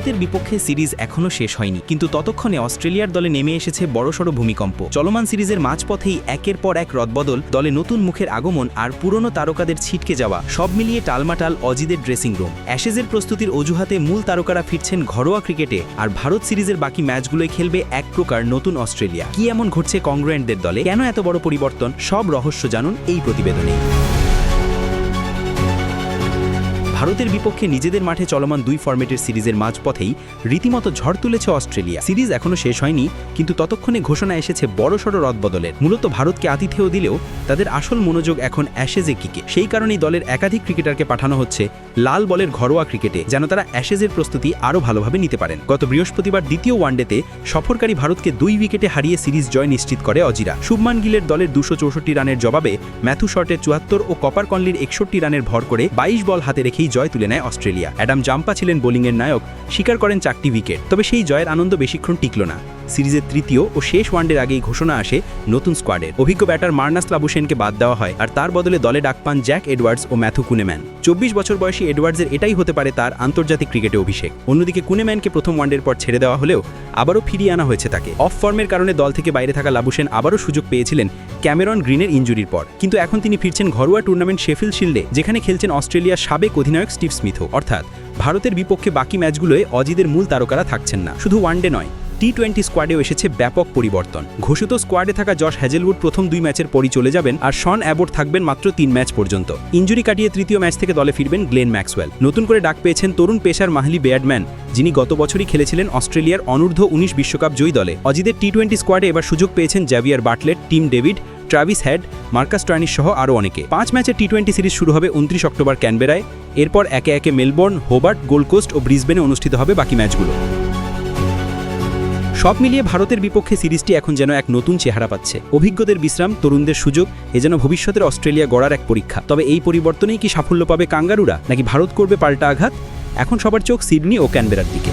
ভারতের বিপক্ষে সিরিজ এখনও শেষ হয়নি, কিন্তু ততক্ষণে অস্ট্রেলিয়ার দলে নেমে এসেছে বড়সড় ভূমিকম্প। চলমান সিরিজের মাঝপথেই একের পর এক রদবদল, দলে নতুন মুখের আগমন আর পুরনো তারকাদের ছিটকে যাওয়া, সব মিলিয়ে টালমাটাল অজিদের ড্রেসিং রুম অ্যাশেজের প্রস্তুতির অজুহাতে মূল তারকারা ফিরছেন ঘরোয়া ক্রিকেটে, আর ভারত সিরিজের বাকি ম্যাচগুলোয় খেলবে এক প্রকার নতুন অস্ট্রেলিয়া। কি এমন ঘটছে কংগ্রেন্টদের দলে? কেন এত বড় পরিবর্তন? সব রহস্য জানুন এই প্রতিবেদনে ভারতের বিপক্ষে নিজেদের মাঠে চলমান দুই ফরম্যাটের সিরিজের মাঝপথেই রীতিমতো ঝড় তুলেছে অস্ট্রেলিয়া। সিরিজ এখনও শেষ হয়নি, কিন্তু ততক্ষণে ঘোষণা এসেছে বড়সড় রদবদলের। মূলত ভারতকে আতিথেয় দিলেও তাদের আসল মনোযোগ এখন অ্যাশেজে কিকে সেই কারণেই দলের একাধিক ক্রিকেটারকে পাঠানো হচ্ছে লাল বলের ঘরোয়া ক্রিকেটে, যেন তারা অ্যাশেজের প্রস্তুতি আরও ভালোভাবে নিতে পারেন। গত বৃহস্পতিবার দ্বিতীয় ওয়ানডেতে সফরকারী ভারতকে দুই উইকেটে হারিয়ে সিরিজ জয় নিশ্চিত করে অজিরা। শুভমান গিলের দলের দুশো রানের জবাবে ম্যাথু শর্টের চুয়াত্তর ও কপার কনলির একষট্টি রানের ভর করে বাইশ বল হাতে রেখেই জয় তুলে নেয় অস্ট্রেলিয়া। অ্যাডাম জাম্পা ছিলেন বোলিংয়ের নায়ক, স্বীকার করেন চারটি উইকেট, তবে সেই জয়ের আনন্দ বেশিক্ষণ টিকল না। সিরিজের তৃতীয় ও শেষ ওয়ানডের আগেই ঘোষণা আসে নতুন স্কোয়াডের। অভিজ্ঞ ব্যাটার মার্নাস লাবুসেনকে বাদ দেওয়া হয় আর তার বদলে দলে ডাক পান জ্যাক এডওয়ার্ডস ও ম্যাথু কুনেম্যান। চব্বিশ বছর বয়সী এডওয়ার্ডসের এটাই হতে পারে তার আন্তর্জাতিক ক্রিকেটে অভিষেক। অন্যদিকে কুনেম্যানকে প্রথম ওয়ানডের পর ছেড়ে দেওয়া হলেও আবারও ফিরিয়ে আনা হয়েছে তাকে। অফ ফর্মের কারণে দল থেকে বাইরে থাকা লাবুসেন আবারও সুযোগ পেয়েছিলেন ক্যামেরন গ্রিনের ইঞ্জুরির পর। কিন্তু এখন তিনি ফিরছেন ঘরোয়া টুর্নামেন্ট শেফিল শিল্ডে, যেখানে খেলছেন অস্ট্রেলিয়ার সাবেক অধিনায়ক স্টিভ স্মিথও। অর্থাৎ ভারতের বিপক্ষে বাকি ম্যাচগুলোয় অজিদের মূল তারকারা থাকছেন না। শুধু ওয়ানডে নয় টি টোয়েন্টি স্কোয়াডেও এসেছে ব্যাপক পরিবর্তন। ঘোষিত স্কোয়াডে থাকা জশ হ্যাজেলউড প্রথম দুই ম্যাচের পরই চলে যাবেন আর শন অ্যাবোর্ড থাকবেন মাত্র তিন ম্যাচ পর্যন্ত। ইঞ্জুরি কাটিয়ে তৃতীয় ম্যাচ থেকে দলে ফিরবেন গ্লেন ম্যাক্সওয়েল। নতুন করে ডাক পেয়েছেন তরুণ পেশার মাহলি বেয়ার্ডম্যান যিনি গত বছরই খেলেছিলেন অস্ট্রেলিয়ার অনূর্ধ্ব উনিশ বিশ্বকাপ জয়ী দলে। অজিদের টি টোয়েন্টি স্কোয়াডে এবার সুযোগ পেয়েছেন Xavier Bartlett Tim David, Travis Head, Marcus Stoinis সহ আরও অনেকে। পাঁচ ম্যাচের টি টোয়েন্টি সিরিজ শুরু হবে উনত্রিশ অক্টোবর ক্যানবেরায়। এরপর একে একে মেলবোর্ন, হোবার্ট গোল্ডকোস্ট ও ব্রিসবেনে অনুষ্ঠিত হবে বাকি ম্যাচগুলো। সব মিলিয়ে ভারতের বিপক্ষে সিরিজটি এখন যেন এক নতুন চেহারা পাচ্ছে। অভিজ্ঞদের বিশ্রাম, তরুণদের সুযোগ, এ যেন ভবিষ্যতের অস্ট্রেলিয়া গড়ার এক পরীক্ষা। তবে এই পরিবর্তনেই কি সাফল্য পাবে কাঙ্গারুরা, নাকি ভারত করবে পাল্টা আঘাত? এখন সবার চোখ সিডনি ও ক্যানবেরার দিকে।